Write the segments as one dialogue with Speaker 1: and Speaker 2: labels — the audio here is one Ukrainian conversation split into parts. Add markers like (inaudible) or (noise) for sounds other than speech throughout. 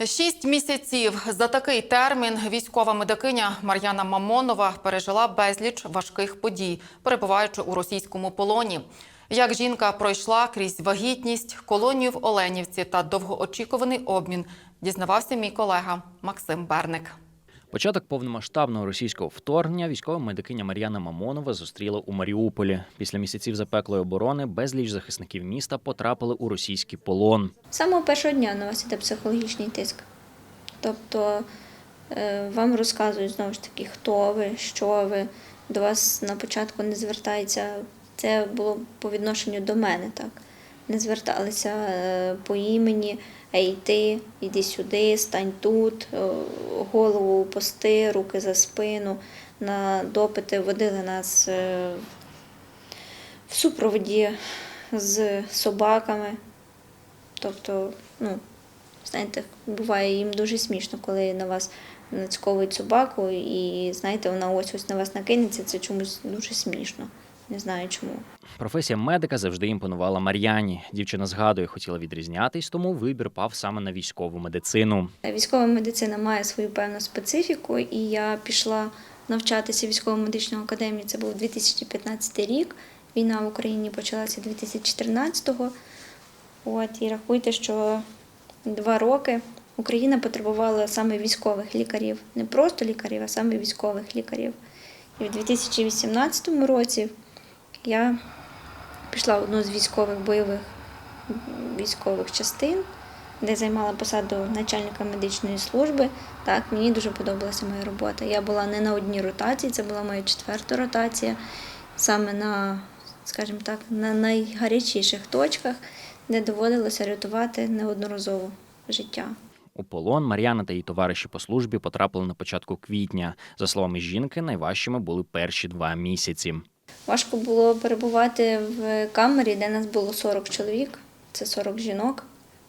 Speaker 1: Шість місяців за такий термін військова медикиня Мар'яна Мамонова пережила безліч важких подій, перебуваючи у російському полоні. Як жінка пройшла крізь вагітність, колонію в Оленівці та довгоочікуваний обмін, дізнавався мій колега Максим Берник.
Speaker 2: Початок повномасштабного російського вторгнення військова медикиня Мар'яна Мамонова зустріла у Маріуполі. Після місяців запеклої оборони безліч захисників міста потрапили у російський полон.
Speaker 3: З самого першого дня на вас іде психологічний тиск. Тобто е, вам розказують знову ж таки, хто ви, що ви. До вас на початку не звертається. Це було по відношенню до мене, так. Не зверталися е, по імені, ей ти, іди сюди, стань тут, е, голову опусти, руки за спину. На допити водили нас е, в супроводі з собаками. Тобто, ну, знаєте, буває їм дуже смішно, коли на вас нацьковують собаку, і знаєте, вона ось ось на вас накинеться, це чомусь дуже смішно. Не знаю чому.
Speaker 2: Професія медика завжди імпонувала Мар'яні. Дівчина згадує, хотіла відрізнятись, тому вибір пав саме на військову медицину.
Speaker 3: Військова медицина має свою певну специфіку, і я пішла навчатися військово-медичній академії. Це був 2015 рік. Війна в Україні почалася 2014-го. От, і рахуйте, що два роки Україна потребувала саме військових лікарів, не просто лікарів, а саме військових лікарів. І в 2018 році я пішла в одну з військових бойових військових частин, де займала посаду начальника медичної служби. Так, мені дуже подобалася моя робота. Я була не на одній ротації, це була моя четверта ротація, саме на, скажімо так, на найгарячіших точках, де доводилося рятувати неодноразово життя.
Speaker 2: У полон Мар'яна та її товариші по службі потрапили на початку квітня. За словами жінки, найважчими були перші два місяці.
Speaker 3: Важко було перебувати в камері, де нас було 40 чоловік, це 40 жінок,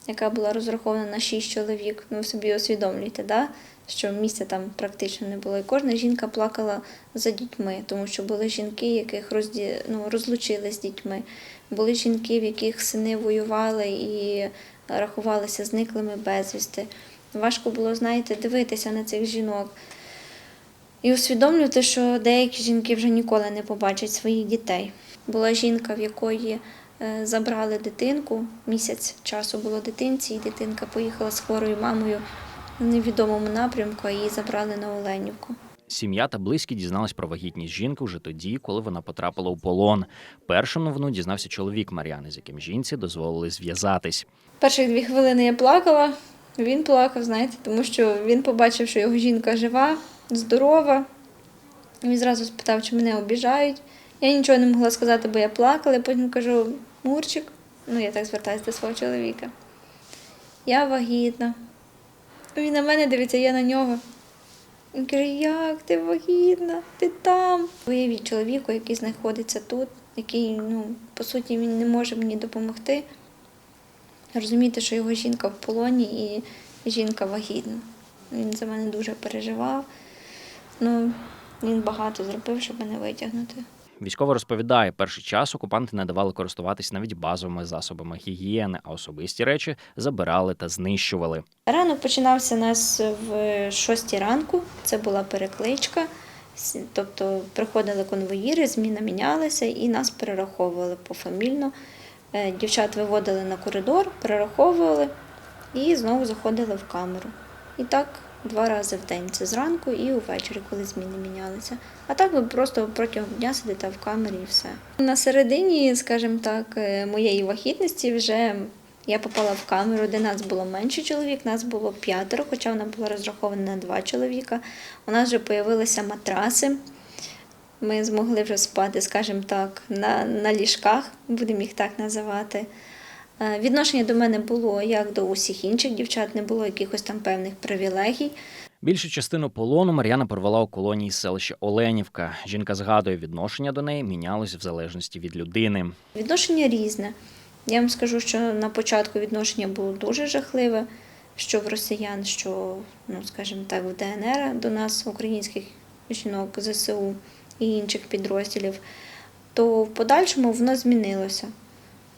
Speaker 3: яка була розрахована на 6 чоловік. Ну, собі усвідомлюєте, да? що місця там практично не було. І кожна жінка плакала за дітьми, тому що були жінки, яких розді... ну, розлучили з дітьми. Були жінки, в яких сини воювали і рахувалися зниклими безвісти. Важко було, знаєте, дивитися на цих жінок. І усвідомлювати, що деякі жінки вже ніколи не побачать своїх дітей. Була жінка, в якої е, забрали дитинку, місяць часу було дитинці, і дитинка поїхала з хворою мамою в невідомому напрямку, а її забрали на Оленівку.
Speaker 2: Сім'я та близькі дізнались про вагітність жінки вже тоді, коли вона потрапила у полон. Першим новину дізнався чоловік Мар'яни, з яким жінці дозволили зв'язатись.
Speaker 3: Перших дві хвилини я плакала, він плакав, знаєте, тому що він побачив, що його жінка жива, здорова. Він зразу спитав, чи мене обіжають. Я нічого не могла сказати, бо я плакала. Потім кажу, Мурчик, ну я так звертаюся до свого чоловіка. Я вагітна. Він на мене дивиться, я на нього. Він каже, як ти вагітна, ти там. Уявіть чоловіку, який знаходиться тут, який, ну, по суті, він не може мені допомогти. Розуміти, що його жінка в полоні і жінка вагітна. Він за мене дуже переживав. Ну, він багато зробив, щоб мене витягнути.
Speaker 2: Військова розповідає, перший час окупанти не давали користуватись навіть базовими засобами гігієни, а особисті речі забирали та знищували.
Speaker 3: Ранок починався нас в 6 ранку, це була перекличка. Тобто приходили конвоїри, зміна мінялася і нас перераховували пофамільно. Е, Дівчат виводили на коридор, перераховували і знову заходили в камеру. І так два рази в день. Це зранку і увечері, коли зміни мінялися. А так ви просто протягом дня сидите в камері і все. На середині, скажімо так, е, моєї вагітності вже я попала в камеру, де нас було менше чоловік, нас було п'ятеро, хоча вона була розрахована на два чоловіка. У нас вже з'явилися матраси. Ми змогли вже спати, скажімо так, на, на ліжках, будемо їх так називати. Е, Відношення до мене було як до усіх інших дівчат, не було якихось там певних привілегій.
Speaker 2: Більшу частину полону Мар'яна порвала у колонії селища Оленівка. Жінка згадує, відношення до неї мінялось в залежності від людини.
Speaker 3: Відношення різне. Я вам скажу, що на початку відношення було дуже жахливе, що в росіян, що, ну, скажімо так, в ДНР до нас, українських жінок, ЗСУ і інших підрозділів, то в подальшому воно змінилося.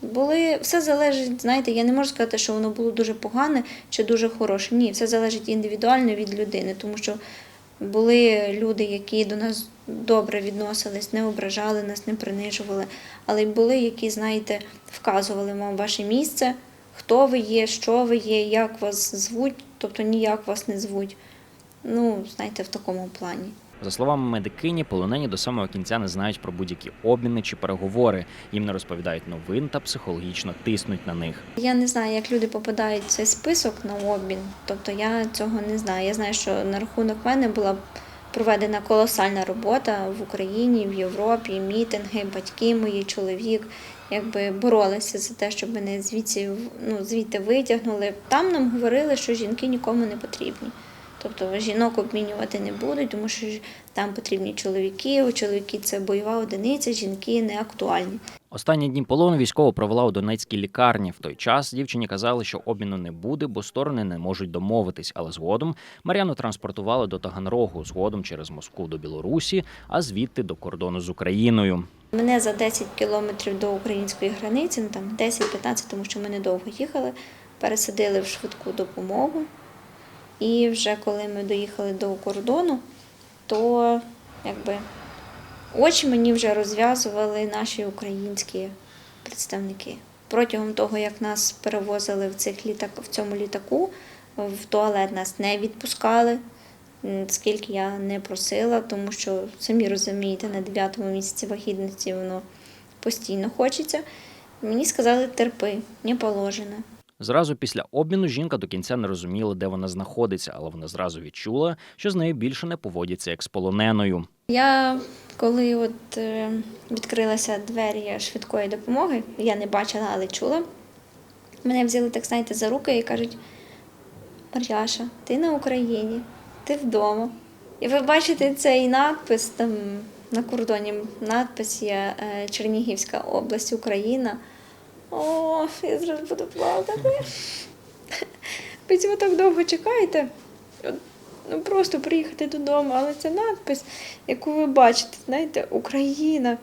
Speaker 3: Були, все залежить, знаєте, я не можу сказати, що воно було дуже погане чи дуже хороше. Ні, все залежить індивідуально від людини, тому що були люди, які до нас добре відносились, не ображали нас, не принижували. Але й були, які, знаєте, вказували вам ваше місце, хто ви є, що ви є, як вас звуть, тобто ніяк вас не звуть. Ну, знаєте, в такому плані.
Speaker 2: За словами медикині, полонені до самого кінця не знають про будь-які обміни чи переговори. Їм не розповідають новин та психологічно тиснуть на них.
Speaker 3: Я не знаю, як люди попадають в цей список на обмін. Тобто я цього не знаю. Я знаю, що на рахунок мене була проведена колосальна робота в Україні, в Європі, мітинги, батьки мої, чоловік. Якби боролися за те, щоб мене звідси ну, звідти витягнули. Там нам говорили, що жінки нікому не потрібні. Тобто жінок обмінювати не будуть, тому що там потрібні чоловіки. У чоловіки це бойова одиниця, жінки не актуальні.
Speaker 2: Останні дні полону військово провела у Донецькій лікарні. В той час дівчині казали, що обміну не буде, бо сторони не можуть домовитись. Але згодом Мар'яну транспортували до Таганрогу, згодом через Москву до Білорусі, а звідти до кордону з Україною.
Speaker 3: Мене за 10 кілометрів до української границі, ну там 10-15, тому що ми недовго їхали, пересадили в швидку допомогу. І вже коли ми доїхали до кордону, то якби очі мені вже розв'язували наші українські представники. Протягом того, як нас перевозили в, цих літак, в цьому літаку, в туалет нас не відпускали, скільки я не просила, тому що самі розумієте, на 9 місяці вагітності воно постійно хочеться. Мені сказали терпи, не положено.
Speaker 2: Зразу після обміну жінка до кінця не розуміла, де вона знаходиться, але вона зразу відчула, що з нею більше не поводяться як з полоненою.
Speaker 3: Я коли от е, відкрилися двері швидкої допомоги, я не бачила, але чула. Мене взяли так, знаєте, за руки і кажуть: Мар'яша, ти на Україні, ти вдома. І ви бачите цей надпис там на кордоні. Надпис є е, Чернігівська область, Україна. О, я зараз буду плакати. Ви цього так довго чекаєте. Ну просто приїхати додому, але це надпис, яку ви бачите, знаєте, Україна.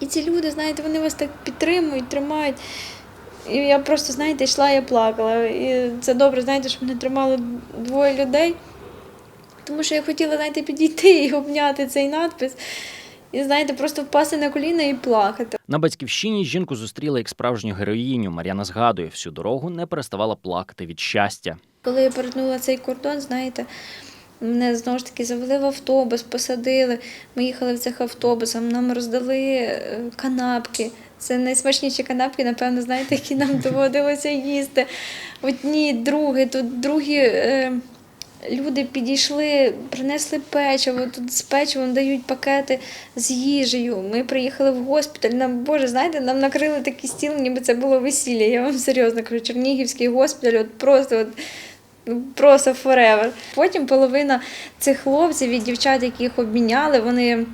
Speaker 3: І ці люди, знаєте, вони вас так підтримують, тримають. І я просто, знаєте, йшла, я плакала. І це добре, знаєте, що мене тримало двоє людей. Тому що я хотіла, знаєте, підійти і обняти цей надпис. І, знаєте, просто впасти на коліна і плакати.
Speaker 2: На батьківщині жінку зустріли як справжню героїню. Мар'яна згадує, всю дорогу не переставала плакати від щастя.
Speaker 3: Коли я перетнула цей кордон, знаєте, мене знову ж таки завели в автобус, посадили. Ми їхали в цих автобусах, нам роздали е, канапки. Це найсмачніші канапки, напевно, знаєте, які нам (laughs) доводилося їсти. Одні, другі, тут другі е, люди підійшли, принесли печиво, тут з печивом дають пакети з їжею. Ми приїхали в госпіталь. Нам, Боже, знаєте, нам накрили такий стіл, ніби це було весілля. Я вам серйозно кажу, Чернігівський госпіталь, от просто от, просто forever. Потім половина цих хлопців і дівчат, які їх обміняли, вони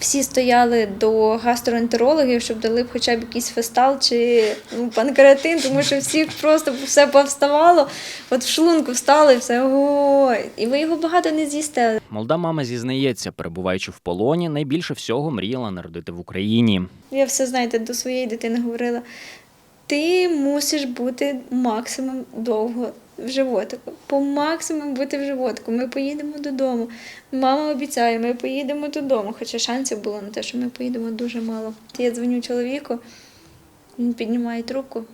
Speaker 3: всі стояли до гастроентерологів, щоб дали б хоча б якийсь фестал чи ну, панкреатин, тому що всіх просто все повставало, от в шлунку встали все. Ой, і ви його багато не з'їсте.
Speaker 2: Молода мама зізнається, перебуваючи в полоні, найбільше всього мріяла народити в Україні.
Speaker 3: Я все, знаєте, до своєї дитини говорила: ти мусиш бути максимум довго в животику, по максимуму бути в животику. Ми поїдемо додому. Мама обіцяє, ми поїдемо додому. Хоча шансів було на те, що ми поїдемо дуже мало. Я дзвоню чоловіку, він піднімає трубку.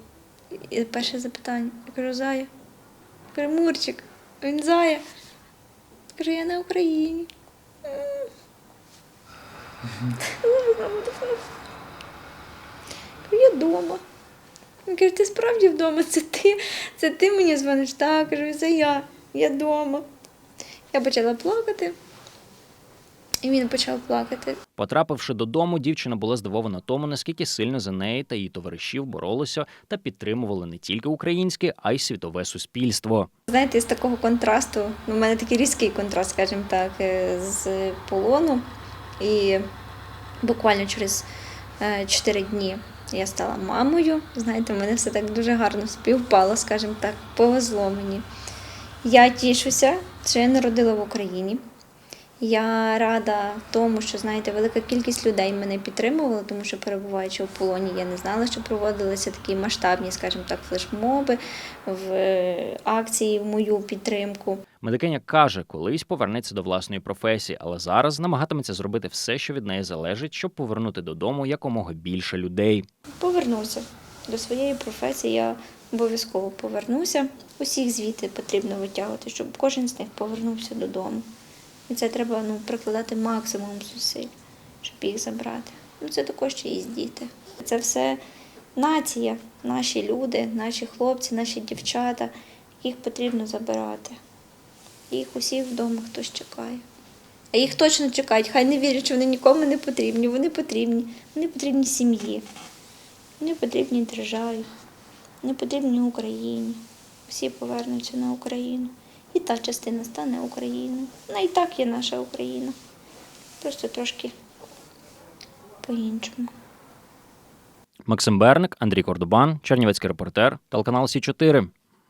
Speaker 3: І перше запитання. Я кажу, Зая. Кажу, Мурчик, він Зая. Кажу, я на Україні. Я вдома. Він каже, ти справді вдома? Це ти? Це ти мені дзвониш? Так, кажу, це я. Я вдома. Я почала плакати, і він почав плакати.
Speaker 2: Потрапивши додому, дівчина була здивована тому, наскільки сильно за неї та її товаришів боролися та підтримували не тільки українське, а й світове суспільство.
Speaker 3: Знаєте, з такого контрасту, ну, у мене такий різкий контраст, скажімо так, е, з полону. І буквально через е, 4 дні я стала мамою. Знаєте, мене все так дуже гарно співпало, скажімо так, повезло мені. Я тішуся, що я народила в Україні. Я рада тому, що знаєте, велика кількість людей мене підтримувала, тому що перебуваючи у полоні, я не знала, що проводилися такі масштабні, скажімо так, флешмоби в е, акції в мою підтримку.
Speaker 2: Медикиня каже, колись повернеться до власної професії, але зараз намагатиметься зробити все, що від неї залежить, щоб повернути додому якомога більше людей.
Speaker 3: Повернуся до своєї професії. Я обов'язково повернуся. Усіх звідти потрібно витягувати, щоб кожен з них повернувся додому. І це треба ну, прикладати максимум зусиль, щоб їх забрати. Ну, це також чиїсь діти. Це все нація, наші люди, наші хлопці, наші дівчата. Їх потрібно забирати. Їх усіх вдома хтось чекає. А їх точно чекають. Хай не вірять, що вони нікому не потрібні. Вони потрібні. Вони потрібні сім'ї. Вони потрібні державі, вони потрібні Україні. Всі повернуться на Україну. І та частина стане Україною. Вона і так є наша Україна. Просто трошки по-іншому.
Speaker 2: Максим Берник, Андрій Кордубан, Чернівецький репортер, телеканал Сі 4